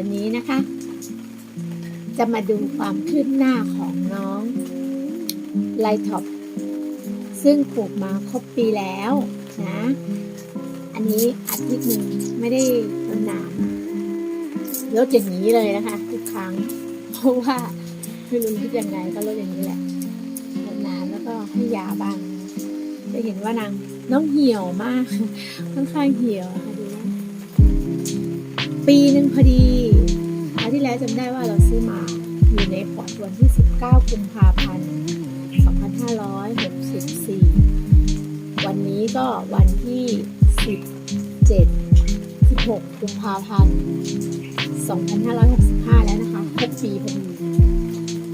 วันนี้นะคะ จะมาดูความคืบหน้าของน้องไลท็อปซึ่งปลูกมาครบปีแล้วนะ อันนี้อาทิตย์หนึ่งไม่ได้รดน้ำลดอย่างนี้เลยนะคะ ทุกครั้ง เพราะว่าไม่รู้คิดยังไงก็ลดอย่างนี้แหละรดน้ำแล้วก็ให้ยาบ้าง จะเห็นว่านางน้องเหี่ยวมาก ค่อนข้างเหี่ยว ปีหนึ่งพอดีคราวที่แล้วจำได้ว่าเราซื้อมาอยู่ในพอร์ตวันที่ 19 กุมภาพันธ์ 2564 วันนี้ก็วันที่ 17 16 กุมภาพันธ์ 2565 แล้วนะคะครบปีพอดี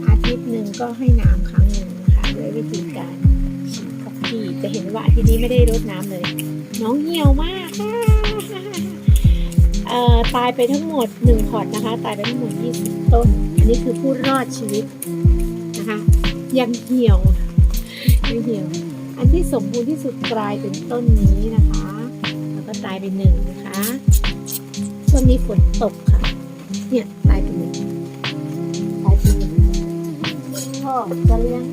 อาทิตย์หนึ่งก็ให้น้ำครั้งหนึ่งนะคะด้วยวิธีการฉีดคอกทีจะเห็นว่าทิตย์นี้ไม่ได้รดน้ำเลย น้องเหี่ยวมาก ตายไปทั้งหมด 1 พอร์ตนะคะ ตายไปทั้งหมด 20 ต้น อันนี้คือผู้รอดชีวิตนะคะยังเหี่ยวยังเหี่ยว อันที่สมบูรณ์ที่สุดกลายเป็นต้นนี้นะคะ แล้วก็ตายไปหนึ่งนะคะช่วงนี้ฝนตกค่ะ เนี่ยตายไปหนึ่งตายไปหนึ่งพ่อจะเลี้ยง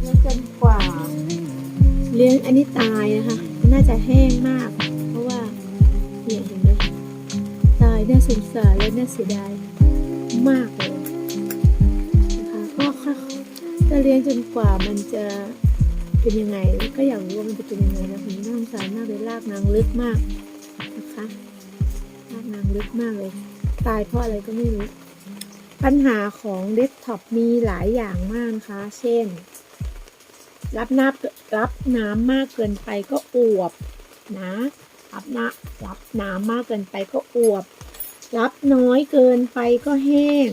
เลี้ยงจนกว่า เลี้ยงอันนี้ตายนะคะ น่าจะแห้งมาก น่าเสียดายมากเลยนะคะก็ค่ะจะเลี้ยงจนกว่ามันจะเป็นยังไง ก็อยากรู้ว่ามันจะเป็นยังไงนะผมน่าสงสารมากเลยลากนางลึกมากนะคะลากนางลึกมากเลย ตายเพราะอะไรก็ไม่รู้ ปัญหาของเดสก์ท็อปมีหลายอย่างมากนะคะ เช่น รับน้ำรับน้ำมากเกินไปก็อวบนะรับน้ำรับน้ำมากเกินไปก็อวบ รับน้อยเกินไปก็แห้ง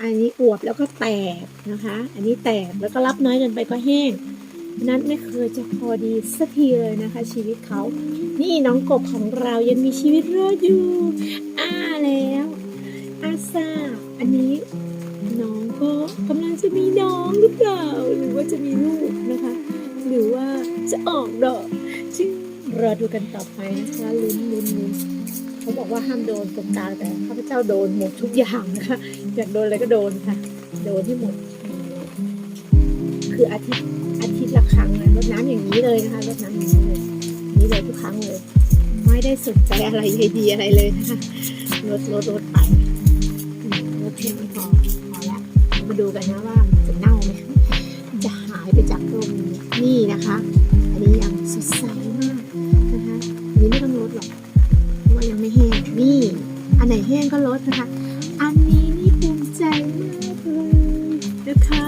อันนี้อวบแล้วก็แตกนะคะ อันนี้แตกแล้วก็รับน้อยเกินไปก็แห้ง นั้นไม่เคยจะพอดีสักทีเลยนะคะ ชีวิตเขา นี่น้องกบของเรายังมีชีวิตรอดอยู่อ้าแล้วอาซาอันนี้น้องก็กำลังจะมีน้องหรือเปล่า หรือว่าจะมีลูกนะคะ หรือว่าจะออกดอกจึงรอดูกันต่อไปนะคะลุ้นลุ้นลุ้น เขาบอกว่าห้ามโดนตรงกลางแต่ข้าพเจ้าโดนหมดทุกอย่างนะคะอยากโดนอะไรก็โดนค่ะ โดนที่หมด คืออาทิตย์อาทิตย์ละครั้งนะรดน้ำอย่างนี้เลยนะคะรดน้ำอย่างนี้เลยนี้เลยทุกครั้งเลย ไม่ได้สนใจอะไรใยดีอะไรเลยนะคะลดลดลดไปอืมลดเพียงพอพอละเรามาดูกันนะว่ามันจะเน่าไหมจะหายไปจากโลกนี้นี่นะคะ แห้งก็ลดนะคะ อันนี้นี่ภูมิใจมากเลยนะคะ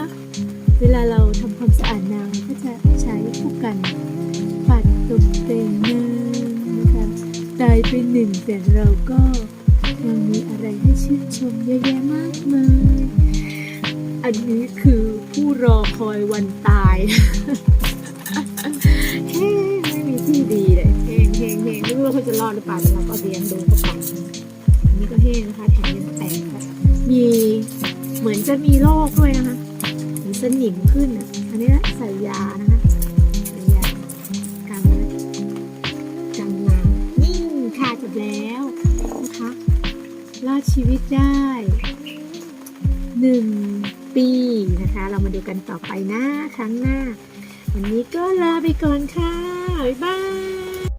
เวลาเราทำความสะอาดน้ำก็จะใช้คู่กัน ปัดตกแต่งน้ำนะคะตายไปหนึ่งแต่เราก็ยังมีอะไรให้ชื่นชมเยอะแยะมากมาย อันนี้คือผู้รอคอยวันตายเฮ้ไม่มีที่ดีเลยเฮงเฮงเฮงไม่รู้ว่าเขาจะรอดหรือเปล่าแต่เราก็เลี้ยงดูเขาไป อันนี้ก็เฮงนะคะแถมยังแตกค่ะมีเหมือนจะมีโรคด้วยนะคะมีสนิมขึ้นอะอันนี้ใส่ยานะคะใส่ยากันกันน้ำนี่ค่ะจบแล้วนะคะรอดชีวิตได้หนึ่งปีนะคะ เรามาดูกันต่อไปนะครั้งหน้า วันนี้ก็ลาไปก่อนค่ะ บ๊ายบาย